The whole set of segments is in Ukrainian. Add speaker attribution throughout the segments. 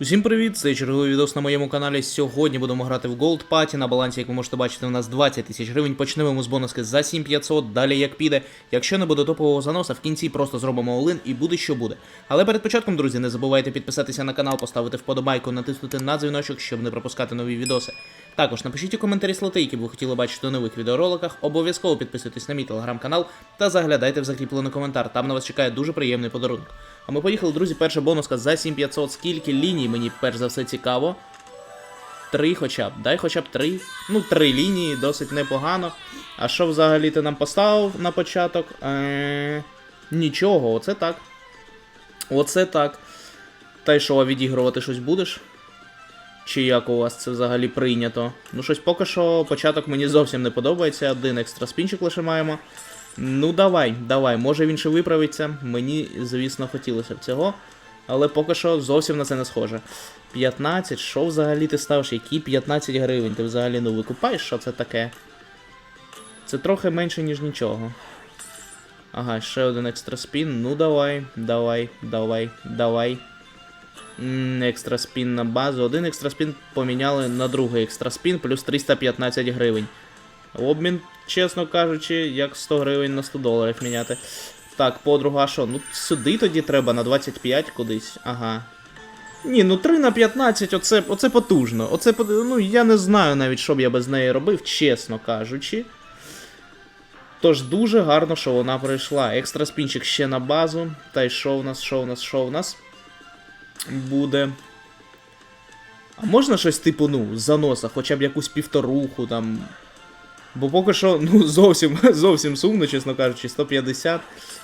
Speaker 1: Усім привіт! Це черговий відос на моєму каналі. Сьогодні будемо грати в Gold Party. На балансі, як ви можете бачити, у нас 20 тисяч гривень. Почнемо з бонуски за 7500, далі як піде. Якщо не буде топового заноса, в кінці просто зробимо олин і буде що буде. Але перед початком, друзі, не забувайте підписатися на канал, поставити вподобайку, натиснути на дзвіночок, щоб не пропускати нові відоси. Також напишіть у коментарі слоти, які б ви хотіли бачити у нових відеороликах. Обов'язково підписуйтесь на мій телеграм-канал та заглядайте в закріплений коментар. Там на вас чекає дуже приємний подарунок. А ми поїхали, друзі, перша бонуска за 7500. Скільки ліній мені перш за все цікаво. Три хоча б. Дай хоча б три. Ну, три лінії, досить непогано. А що взагалі ти нам поставив на початок? Е... Нічого, оце так. Оце так. Та й що, відігрувати щось будеш? Чи як у вас це взагалі прийнято? Ну, щось поки що початок мені зовсім не подобається. Один екстра спінчик лише маємо. Ну, давай, давай, може він ще виправиться. Мені, звісно, хотілося б цього. Але поки що зовсім на це не схоже. 15, що взагалі ти ставиш? Які 15 гривень? Ти взагалі ну викупаєш, що це таке? Це трохи менше, ніж нічого. Ага, ще один екстра спін. Ну давай, давай, давай, давай. М, Екстра спін на базу. Один екстра спін поміняли на другий екстра спін, плюс 315 гривень. Обмін, чесно кажучи, як 100 гривень на 100 доларів міняти. Так, подруга, а що? Ну сюди тоді треба на 25 кудись. Ага. Ні, ну 3 на 15, оце, оце потужно. Оце, ну я не знаю навіть, що б я без неї робив, чесно кажучи. Тож дуже гарно, що вона прийшла. Екстра спінчик ще на базу. Та й що в нас, що в нас, що в нас буде. А можна щось типу, ну, заноса, хоча б якусь півторуху там. Бо поки що, ну, зовсім, зовсім сумно, чесно кажучи, 150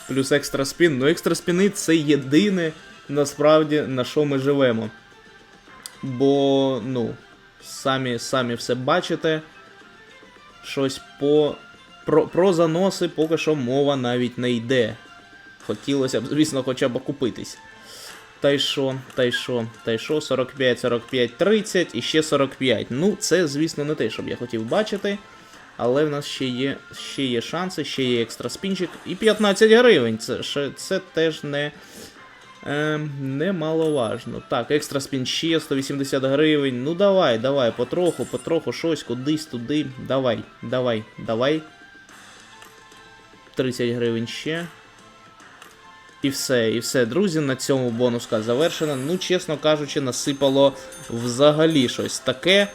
Speaker 1: плюс екстра спін. Ну, екстра спіни це єдине, насправді, на що ми живемо. Бо, ну, самі, самі все бачите. Щось по. Про, про заноси поки що мова навіть не йде. Хотілося б, звісно, хоча б окупитись. Та й що, та й що, та й що, 45, 45, 30 і ще 45. Ну, це, звісно, не те, що я хотів бачити. Але в нас ще є, ще є шанси, ще є екстра спінчик. І 15 гривень. Це, ще, це теж не. Е, немаловажно. Так, екстра спін ще 180 гривень. Ну давай, давай, потроху, потроху, щось, кудись туди. Давай, давай, давай. 30 гривень ще. І все, і все, друзі, на цьому бонуска завершена. Ну, чесно кажучи, насипало взагалі щось таке.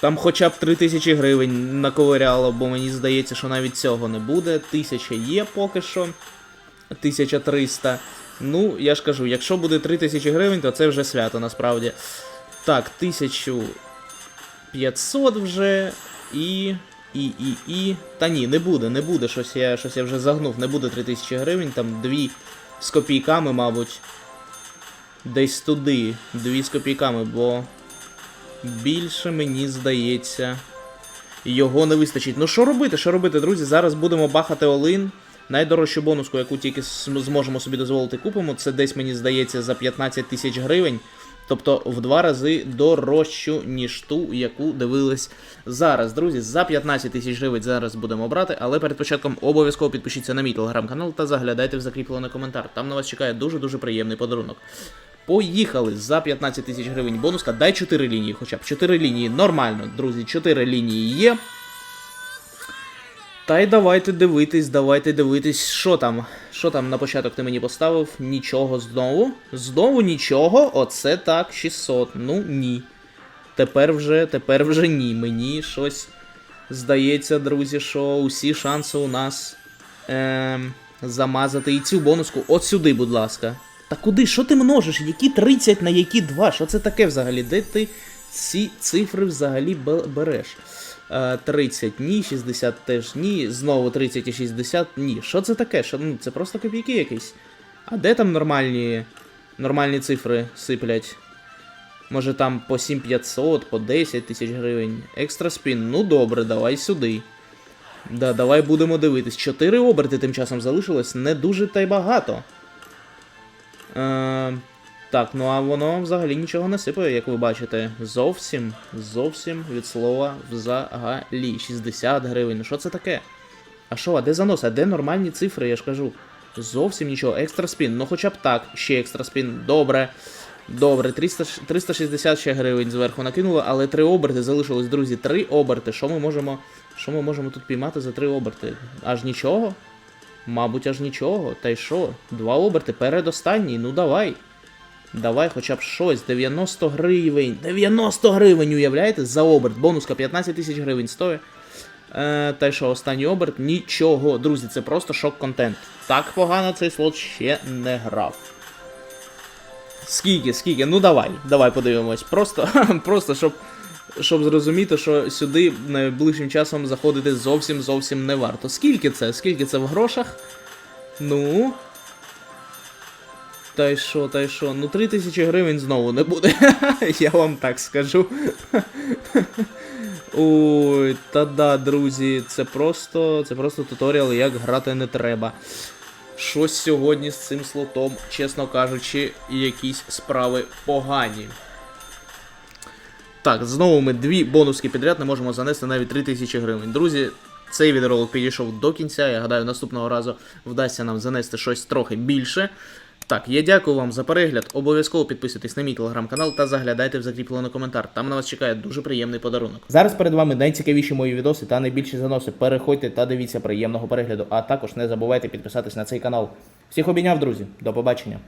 Speaker 1: Там хоча б 3000 гривень наковиряло, бо мені здається, що навіть цього не буде. 1000 є поки що. 1300. Ну, я ж кажу, якщо буде 3000 гривень, то це вже свято насправді. Так, 1500 вже. І. І, і, і. Та ні, не буде, не буде. Щось я, щось я вже загнув, не буде 3000 гривень, там дві з копійками, мабуть. Десь туди. Дві з копійками, бо. Більше мені здається. Його не вистачить. Ну що робити, що робити, друзі? Зараз будемо бахати Олин. Найдорожчу бонуску, яку тільки зможемо собі дозволити купимо, це десь мені здається за 15 тисяч гривень. Тобто в два рази дорожчу, ніж ту, яку дивились зараз. Друзі, за 15 тисяч гривень зараз будемо брати, але перед початком обов'язково підпишіться на мій телеграм-канал та заглядайте в закріплений коментар. Там на вас чекає дуже-дуже приємний подарунок. Поїхали за 15 тисяч гривень бонуска. Дай 4 лінії, хоча б 4 лінії. Нормально, друзі, 4 лінії є. Та й давайте дивитись, давайте дивитись, що там. Що там на початок ти мені поставив? Нічого знову. Знову нічого. Оце так, 600. Ну ні. Тепер вже, тепер вже ні. Мені щось здається, друзі, що усі шанси у нас ем, замазати і цю бонуску. От сюди, будь ласка. Та куди? Що ти множиш? Які 30 на які 2? Що це таке взагалі? Де ти ці цифри взагалі береш? Е, 30 ні, 60 теж ні, знову 30 і 60 ні. Що це таке? Що, ну, це просто копійки якісь. А де там нормальні, нормальні цифри сиплять? Може там по 7500, по 10 тисяч гривень. Екстра спін. Ну добре, давай сюди. Да, давай будемо дивитись. Чотири оберти тим часом залишилось, не дуже та й багато. Е, так, ну а воно взагалі нічого не сипає, як ви бачите. Зовсім, зовсім від слова взагалі. 60 гривень. Ну що це таке? А що, а де занос? А де нормальні цифри, я ж кажу. Зовсім нічого. Екстра спін. Ну хоча б так, ще екстра спін. Добре. Добре, 300, 360 ще гривень зверху накинули, але три оберти залишилось, друзі. Три оберти. Що ми можемо. Що ми можемо тут піймати за три оберти? Аж нічого? Мабуть, аж нічого. Та й що? Два оберти, передостанній, ну давай. Давай хоча б щось. 90 гривень. 90 гривень, уявляєте? За оберт. Бонуска 15 тисяч гривень стоїть. Е, та що, останній оберт? Нічого. Друзі, це просто шок-контент. Так погано цей слот ще не грав. Скільки, скільки? Ну давай, давай подивимось. Просто, просто щоб, щоб зрозуміти, що сюди найближчим часом заходити зовсім зовсім не варто. Скільки це? Скільки це в грошах? Ну. Та й що, та й що? Ну 3 тисячі гривень знову не буде. Я вам так скажу. Ой, та да, друзі, це просто, це просто туторіал, як грати не треба. Щось сьогодні з цим слотом, чесно кажучи, якісь справи погані. Так, знову ми дві бонуски підряд не можемо занести навіть 3000 гривень. Друзі, цей відеоролик підійшов до кінця. Я гадаю, наступного разу вдасться нам занести щось трохи більше. Так, я дякую вам за перегляд. Обов'язково підписуйтесь на мій телеграм-канал та заглядайте в закріплений коментар. Там на вас чекає дуже приємний подарунок. Зараз перед вами найцікавіші мої відоси та найбільші заноси. Переходьте та дивіться приємного перегляду. А також не забувайте підписатись на цей канал. Всіх обійняв, друзі. До побачення.